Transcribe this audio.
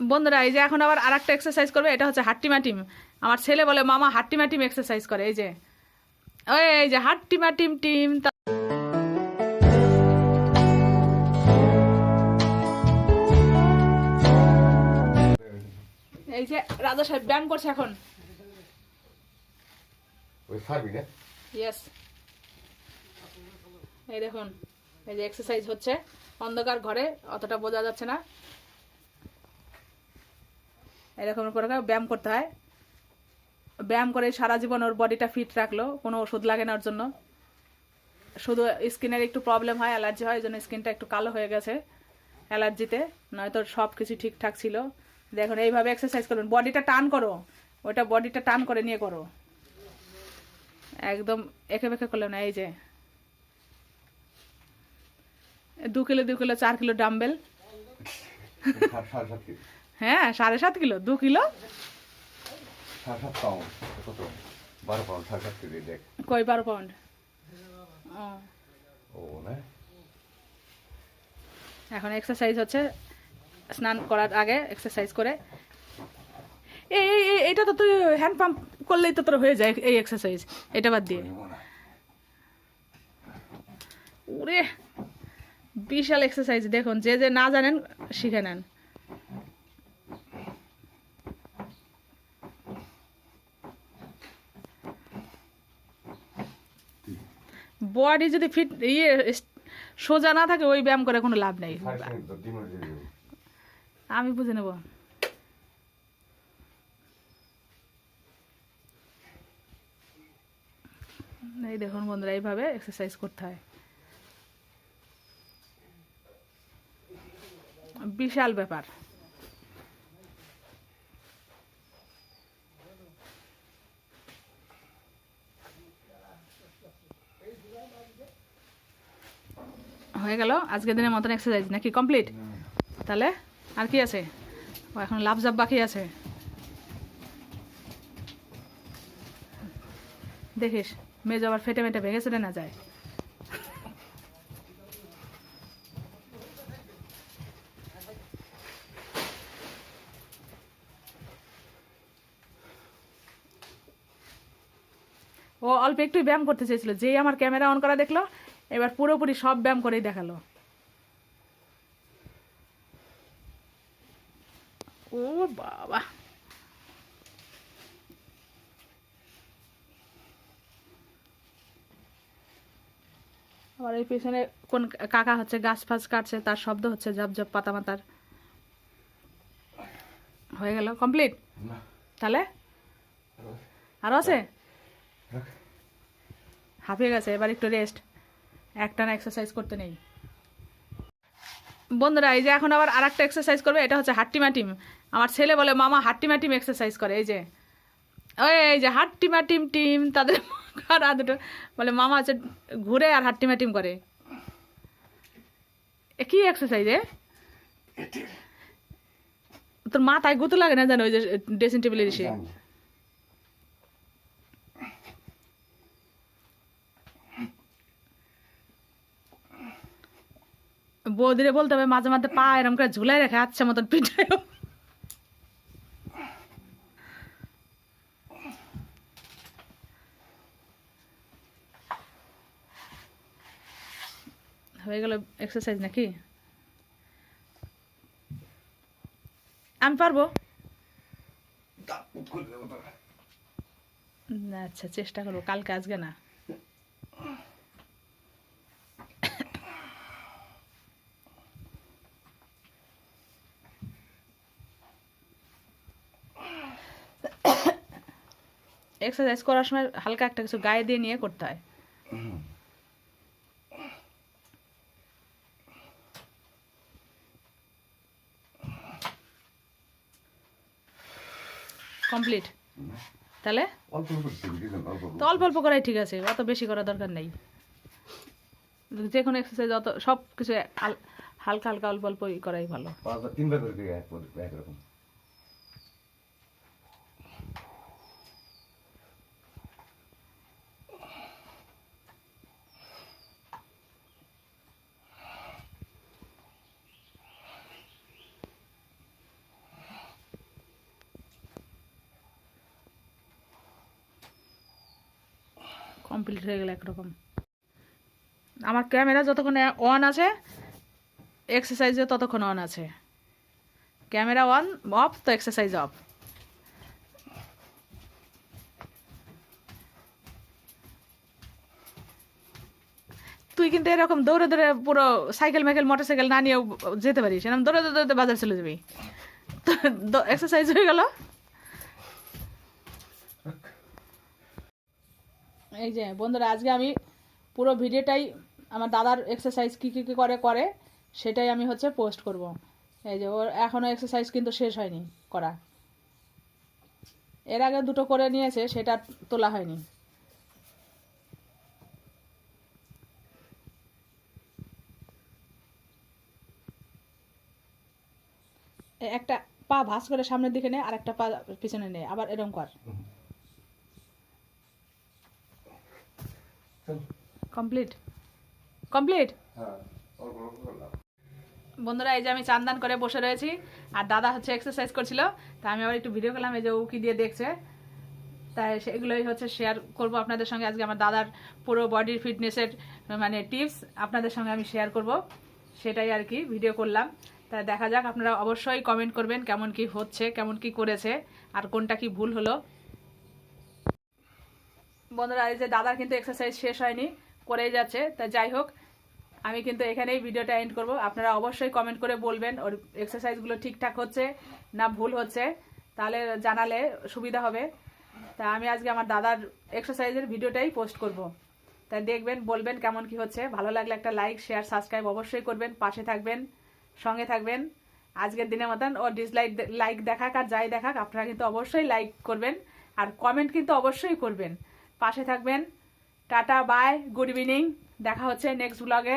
বন্ধুরা এই যে এখন আবার আর একটা এক্সারসাইজ করবে এটা হচ্ছে হাট্টি মাটিম আমার ছেলে বলে মামা হাট্টি মাটিম এক্সারসাইজ করে। এই যে ওই এই যে হাট্টি মাটিম টিম এই যে রাজা সাহেব ব্যায়াম করছে এখন। ওই না ইয়েস এই দেখুন এই যে এক্সারসাইজ হচ্ছে। অন্ধকার ঘরে অতটা বোঝা যাচ্ছে না। এরকম করে ব্যায়াম করতে হয়। ব্যায়াম করে সারা জীবন ওর বডিটা ফিট রাখল, কোনো ওষুধ লাগে না ওর জন্য। শুধু স্কিনের একটু প্রবলেম হয়, অ্যালার্জি হয় জন্য স্কিনটা একটু কালো হয়ে গেছে অ্যালার্জিতে। নয়তো সব কিছু ঠিকঠাক ছিল। দেখুন, এইভাবে এক্সারসাইজ করবেন বডিটা টান করো। ওটা বডিটা টান করে নিয়ে করো। একদম একে বেঁকে করলে না, এই যে। দু কিলো দু কিলো, চার কিলো ডাম্বেল হ্যাঁ সাড়ে সাত কিলো দু কিলো? সাড়ে সাত পাউন্ড কত? বারো পাউন্ড সাড়ে সাত কেজি দেখ। কই বারো পাউন্ড ও, না? এখন এক্সারসাইজ হচ্ছে স্নান করার আগে এক্সারসাইজ করে। এই এই এই- এটা তো তুই হ্যান্ড পাম্প করলেই তো তোর হয়ে যায় এই এক্সারসাইজ এটা বাদ দিয়ে। ওরে বিশাল এক্সারসাইজ দেখুন যে যে না জানেন শিখে নেন। বডি যদি ফিট ইয়ে সোজা না থাকে ওই ব্যায়াম করে কোনো লাভ নেই। আমি বুঝে নেব। এই দেখুন বন্ধুরা এইভাবে এক্সারসাইজ করতে হয়। বিশাল ব্যাপার। হয়ে গেল। আজকের দিনের মতন এক্সারসাইজ নাকি কমপ্লিট তাহলে আর কি আছে? ও, এখন লাভ জাপ বাকি আছে। দেখিস, মেজ আবার ফেটে মেটে ভেঙে চলে না যায়। ও অল্প একটু ব্যায়াম করতে চেয়েছিল, যেই আমার ক্যামেরা অন করা দেখল এবার পুরোপুরি সব ব্যায়াম করেই দেখাল। ও বাবা। আবার এই পেছনে কোন কাকা হচ্ছে গাছ ফাছ কাটছে তার শব্দ হচ্ছে জব জব পাতা মাতার হয়ে গেল কমপ্লিট? তাহলে? আরও আছে? হাঁপিয়ে গেছে এবার একটু রেস্ট একটানা এক্সারসাইজ করতে নেই। বন্ধুরা এই যে এখন আবার আর একটা এক্সারসাইজ করবে এটা হচ্ছে হাট্টি মাটিম আমার ছেলে বলে মামা হাট্টি মাটিম এক্সারসাইজ করে। এই যে ওই এই যে হাট্টি মাটিম টিম তাদের আর দুটো বলে মামা হচ্ছে ঘুরে আর হাট্টি মাটিম করে। এ কি এক্সারসাইজ এ? তোর মাথায় গুতু লাগে না জানো ওই যে ড্রেসিং টেবিলের এসে? বৌদিরে বলতে হবে মাঝে মাঝে পা এরম করে ঝুলাই রেখে আচ্ছা মতন পিঠায় হয়ে গেল এক্সারসাইজ নাকি? আমি পারব? আচ্ছা চেষ্টা করব কালকে আজকে না। এক্সারসাইজ করার সময় হালকা একটা কিছু গায়ে দিয়ে নিয়ে করতে হয়। কমপ্লিট তাহলে। তো অল্প অল্প করাই ঠিক আছে অত বেশি করার দরকার নেই। যে কোনো এক্সারসাইজ অত সব কিছু হালকা হালকা অল্প অল্প করাই ভালো। তিনবার করে একরকম কমপ্লিট হয়ে গেল একরকম। আমার ক্যামেরা যতক্ষণ অন আছে এক্সারসাইজে ততক্ষণ অন আছে। ক্যামেরা অন অফ তো এক্সারসাইজ অফ তুই কিন্তু এরকম দৌড়ে দৌড়ে পুরো সাইকেল মাইকেল মোটর সাইকেল না নিয়েও যেতে পারিস, এরকম দৌড়ে দৌড়ে বাজার চলে যাবি। তো এক্সারসাইজ হয়ে গেল। এই যে, বন্ধুরা, আজকে আমি পুরো ভিডিওটাই আমার দাদার এক্সারসাইজ কী কী কী করে করে, সেটাই আমি হচ্ছে পোস্ট করব। এই যে, ওর এখনও এক্সারসাইজ কিন্তু শেষ হয়নি করা। এর আগে দুটো করে নিয়েছে, সেটা তোলা হয়নি। একটা পা ভাঁজ করে সামনের দিকে নে আর একটা পা পিছনে নে, আবার এরকম কর। কমপ্লিট? কমপ্লিট? হ্যাঁ বন্ধুরা এই যে আমি চান্দান করে বসে রয়েছি আর দাদা হচ্ছে এক্সারসাইজ করছিল তা আমি আবার একটু ভিডিও করলাম এই যে ও কি দিয়ে দেখছে। তাই সেগুলোই হচ্ছে শেয়ার করব আপনাদের সঙ্গে। আজকে আমার দাদার পুরো বডির ফিটনেসের মানে টিপস আপনাদের সঙ্গে আমি শেয়ার করব। সেটাই আর কি ভিডিও করলাম। তা দেখা যাক আপনারা অবশ্যই কমেন্ট করবেন কেমন কি হচ্ছে কেমন কি করেছে আর কোনটা কি ভুল হলো। বন্ধুরা, এই যে দাদার কিন্তু এক্সারসাইজ শেষ হয়নি, করেই যাচ্ছে। তা যাই হোক, আমি কিন্তু এখানেই ভিডিওটা এন্ড করব। আপনারা অবশ্যই কমেন্ট করে বলবেন, ওর এক্সারসাইজগুলো ঠিকঠাক হচ্ছে না ভুল হচ্ছে। তাহলে জানালে সুবিধা হবে। তা আমি আজকে আমার দাদার এক্সারসাইজের ভিডিওটাই পোস্ট করব। তাই দেখবেন, বলবেন কেমন কি হচ্ছে। ভালো লাগলে একটা লাইক শেয়ার সাবস্ক্রাইব অবশ্যই করবেন, পাশে থাকবেন, সঙ্গে থাকবেন। আজকের দিনের মতন ও ডিসলাইক লাইক দেখাক আর যাই দেখাক, আপনারা কিন্তু অবশ্যই লাইক করবেন। আর কমেন্ট কিন্তু অবশ্যই করবেন। পাশে থাকবেন। টাটা বাই গুড ইভিনিং দেখা হচ্ছে নেক্সট ব্লগে